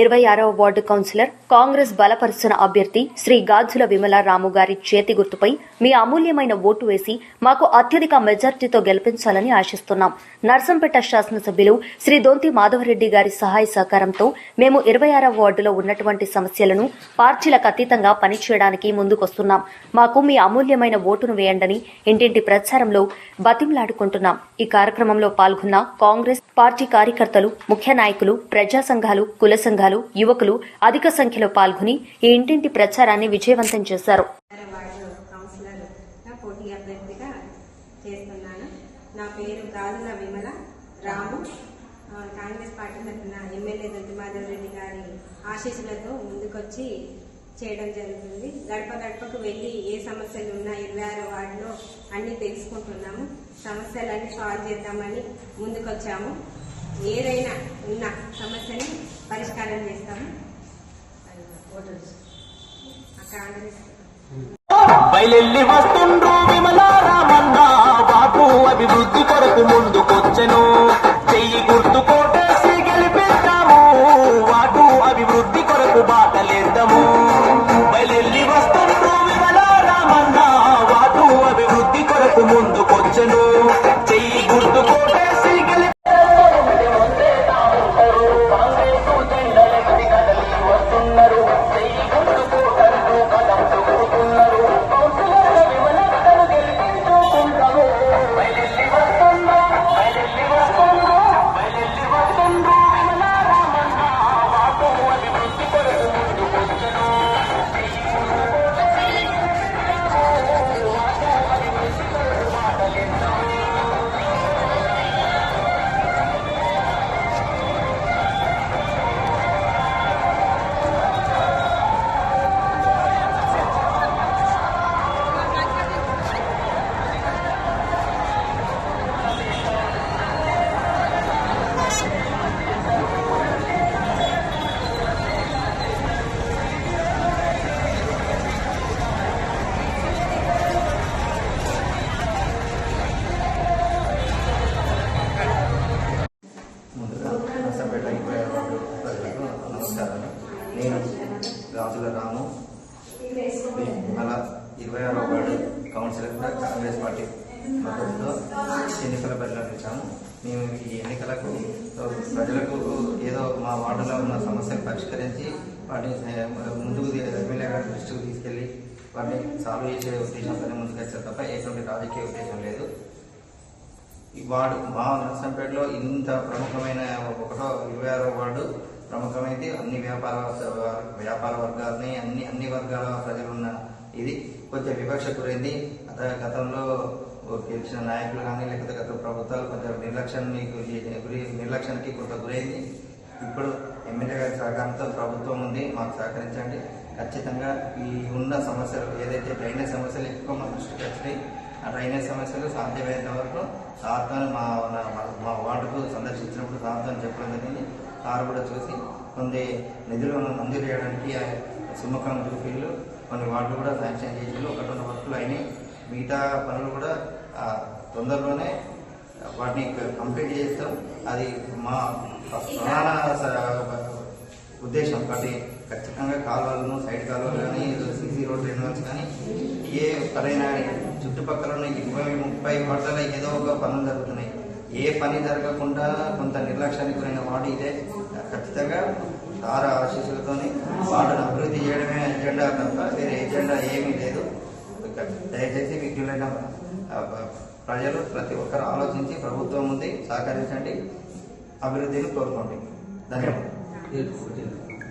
ఇరవై ఆరవ ward councillor Congress బలపరుస్తున్న అభ్యర్థి శ్రీ గాజుల విమలారాము గారి చేతి గుర్తుపై మీ అమూల్యమైన ఓటు వేసి మాకు అత్యధిక మెజార్టీతో గెలిపించాలని ఆశిస్తున్నాం. నర్సంపేట శాసనసభ్యులు శ్రీ దొంతి మాధవరెడ్డి గారి సహాయ సహకారంతో మేము ఇరవై ఆరవ వార్డులో ఉన్నటువంటి సమస్యలను పార్టీలకు అతీతంగా పనిచేయడానికి ముందుకొస్తున్నాం. మాకు మీ అమూల్యమైన ఓటును వేయండని ఇంటింటి ప్రచారంలో బతిమలాడుకుంటున్నాం. ఈ కార్యక్రమంలో పాల్గొన్న కాంగ్రెస్ పార్టీ కార్యకర్తలు ముఖ్య నాయకులు ప్రజా సంఘాలు కుల సంఘాలు యువకులు అధిక సంఖ్యలో పాల్గొని ఈ ఇంటింటి ప్రచారాన్ని విజయవంతం చేశారు. పోటీ అభ్యర్థిగా చేస్తున్నాను నా పేరు గాజుల విమల రాము. కాంగ్రెస్ పార్టీ తరఫున ఎమ్మెల్యే దొంతి మాధవ్ రెడ్డి గారి ఆశీస్సులతో ముందుకొచ్చి చేయడం జరుగుతుంది గడప గడపకు వెళ్ళి ఏ సమస్యలు ఉన్నా ఇరవై ఆరు వార్డులో అన్నీ తెలుసుకుంటున్నాము. సమస్యలన్నీ సాల్వ్ చేద్దామని ముందుకొచ్చాము. ఏదైనా ఉన్న సమస్యని పరిష్కారం చేస్తాము ఆ కాంగ్రెస్ బయలెల్లి వస్తుండ్రు. రాజుల రాము. మన ఇరవై ఆరో వార్డు కౌన్సిలర్గా కాంగ్రెస్ పార్టీ మద్దతుతో ఎన్నికల పరిణామించాము మేము ఈ ఎన్నికలకు ప్రజలకు ఏదో మా వార్డులో ఉన్న సమస్యలు పరిష్కరించి వాటిని ముందుకు ఎమ్మెల్యే గారి దృష్టికి తీసుకెళ్ళి వాటిని సాల్వ్ చేసే ఉద్దేశంతోనే ముందుకు వచ్చారు తప్ప ఎటువంటి రాజకీయ ఉద్దేశం లేదు. ఈ వార్డు మా నర్సంపేటలో ఇంత ప్రముఖమైన ఒకటో ఇరవై ఆరో వార్డు ప్రముఖమైతే అన్ని వ్యాపార వ్యాపార వర్గాలని అన్ని అన్ని వర్గాల ప్రజలు ఉన్న ఇది కొంచెం వివక్ష గురైంది గత గతంలో గెలిచిన నాయకులు కానీ లేకపోతే గత ప్రభుత్వాలు కొంచెం నిర్లక్ష్యాన్ని గురి- గురి నిర్లక్ష్యానికి కొంత గురైంది. ఇప్పుడు ఎమ్మెల్యే గారి సహకారంతో ప్రభుత్వం ఉంది మాకు సహకరించండి. ఖచ్చితంగా ఈ ఉన్న సమస్యలు ఏదైతే డ్రైనేజ్ సమస్యలు ఎక్కువ మా దృష్టికి వచ్చినాయి ఆ డ్రైనేజ్ సమస్యలు సాధ్యమైనంత వరకు సార్తో మా నా- మా వార్డుకు సందర్శించినప్పుడు సార్తో చెప్పడం జరిగింది. సార్ కూడా చూసి కొన్ని నిధులను మంజూరు చేయడానికి ఆ సుముఖం కొన్ని వార్డులు కూడా శాంక్షన్ చేసి ఒకటి రెండు వర్కులు అయినాయి. మిగతా పనులు కూడా తొందరలోనే వాటిని కంప్లీట్ చేస్తాం. అది మా ప్రధాన స- ఉద్దేశం. కాబట్టి ఖచ్చితంగా కాలువలను సైడ్ కాలువలు కానీ సీసీ రోడ్ రెన్యువల్స్ కానీ ఏ పరైనా చుట్టుపక్కల ఉన్న ఇరవై ముప్పై వార్డులలో ఏదో ఒక పనులు జరుగుతున్నాయి. ఏ పని జరగకుండా కొంత నిర్లక్ష్యానికి గురైన వార్డు ఇదే. ఖచ్చితంగా తార ఆశీస్సులతోని వార్డును అభివృద్ధి చేయడమే ఎజెండా తప్ప వేరే ఎజెండా ఏమీ లేదు. దయచేసి విజ్ఞులైన ప్రజలు ప్రతి ఒక్కరు ఆలోచించి ప్రభుత్వం ఉంది సహకరించండి అభివృద్ధిని కోరుకోండి. ధన్యవాదాలు.